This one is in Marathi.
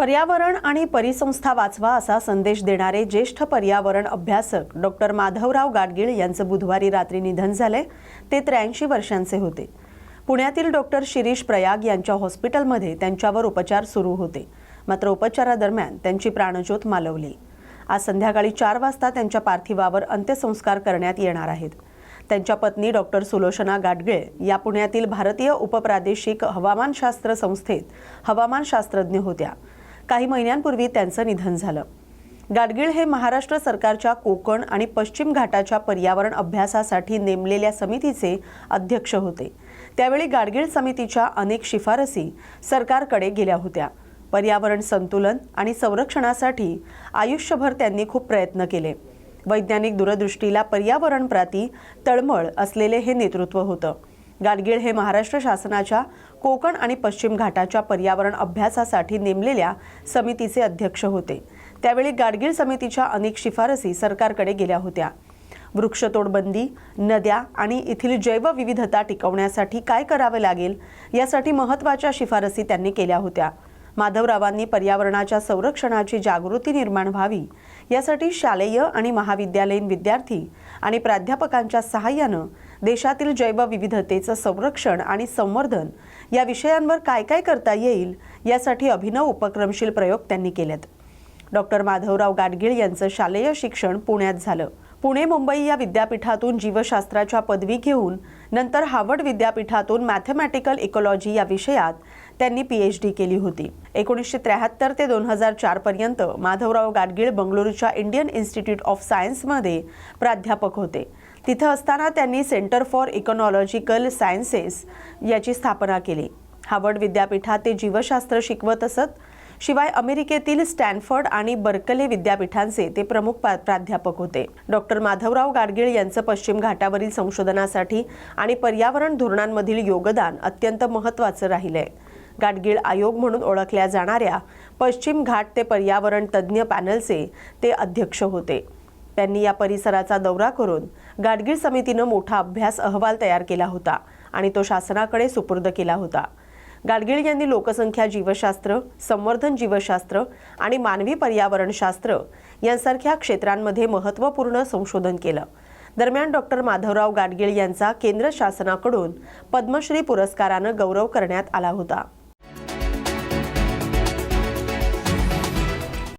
पर्यावरण आणि परिसंस्था वाचवा असा संदेश देणारे ज्येष्ठ पर्यावरण अभ्यासक डॉक्टर माधवराव गाडगीळ यांचं बुधवारी रात्री निधन झाले ते त्र्याऐंशी वर्षांचे होते. पुण्यातील डॉक्टर शिरीष प्रयाग यांच्या हॉस्पिटलमध्ये त्यांच्यावर उपचार सुरू होते. मात्र उपचारादरम्यान त्यांची प्राणज्योत मालवली. आज संध्याकाळी चार वाजता त्यांच्या पार्थिवावर अंत्यसंस्कार करण्यात येणार आहेत. त्यांच्या पत्नी डॉक्टर सुलोचना गाडगीळ या पुण्यातील भारतीय उपप्रादेशिक हवामानशास्त्र संस्थेत हवामानशास्त्रज्ञ होत्या. काही महिन्यांपूर्वी त्यांचं निधन झालं. गाडगीळ हे महाराष्ट्र सरकारच्या कोकण आणि पश्चिम घाटाच्या पर्यावरण अभ्यासासाठी नेमलेल्या समितीचे अध्यक्ष होते. त्यावेळी गाडगीळ समितीच्या अनेक शिफारसी सरकारकडे गेल्या होत्या. पर्यावरण संतुलन आणि संरक्षणासाठी आयुष्यभर त्यांनी खूप प्रयत्न केले. वैज्ञानिक दूरदृष्टीला पर्यावरणप्रती तळमळ असलेले हे नेतृत्व होतं. गाडगीळ हे महाराष्ट्र शासनाच्या कोकण आणि पश्चिम घाटाच्या पर्यावरण अभ्यासासाठी नेमलेल्या समितीचे अध्यक्ष होते. त्यावेळी गाडगीळ समितीच्या अनेक शिफारसी सरकारकडे गेल्या होत्या. वृक्षतोड बंदी नद्या आणि येथील जैवविविधता टिकवण्यासाठी काय करावे लागेल यासाठी महत्त्वाच्या शिफारसी त्यांनी केल्या होत्या. माधवरावांनी पर्यावरणाच्या संरक्षणाची जागृती निर्माण व्हावी. यासाठी शालेय आणि महाविद्यालयीन विद्यार्थी आणि प्राध्यापकांच्या सहाय्यानं देशातील जैवविविधतेचं संरक्षण आणि संवर्धन या विषयांवर काय काय करता येईल यासाठी अभिनव उपक्रमशील प्रयोग त्यांनी केलेत. डॉक्टर माधवराव गाडगीळ यांचं शालेय शिक्षण पुण्यात झालं. पुणे मुंबई या विद्यापीठातून जीवशास्त्राच्या पदवी घेऊन नंतर हार्वर्ड विद्यापीठातून मॅथमॅटिकल इकॉलॉजी या विषयात त्यांनी पी एच डी केली होती. एकोणीसशे त्र्याहत्तर ते दोन हजार चारपर्यंत माधवराव गाडगीळ बंगळुरूच्या इंडियन इन्स्टिट्यूट ऑफ सायन्समध्ये प्राध्यापक होते. तिथं असताना त्यांनी सेंटर फॉर इकॉनॉलॉजिकल सायन्सेस याची स्थापना केली. हार्वर्ड विद्यापीठात ते जीवशास्त्र शिकवत असत शिवाय अमेरिकेतील स्टॅनफर्ड आणि बर्कले विद्यापीठांचे ते प्रमुख प्रा- प्राध्यापक होते. डॉक्टर माधवराव गाडगीळ यांचं पश्चिम घाटावरील संशोधनासाठी आणि पर्यावरण धोरणांमधील योगदान अत्यंत महत्त्वाचं राहिलंय. गाडगीळ आयोग म्हणून ओळखल्या जाणाऱ्या पश्चिम घाट ते पर्यावरण तज्ज्ञ पॅनलचे ते अध्यक्ष होते. त्यांनी या परिसराचा दौरा करून गाडगीळ समितीनं मोठा अभ्यास अहवाल तयार केला होता आणि तो शासनाकडे सुपूर्द केला होता. गाडगीळ यांनी लोकसंख्या जीवशास्त्र संवर्धन जीवशास्त्र आणि मानवी पर्यावरणशास्त्र यांसारख्या क्षेत्रांमध्ये महत्त्वपूर्ण संशोधन केलं. दरम्यान डॉक्टर माधवराव गाडगीळ यांचा केंद्र शासनाकडून पद्मश्री पुरस्कारानं गौरव करण्यात आला होता.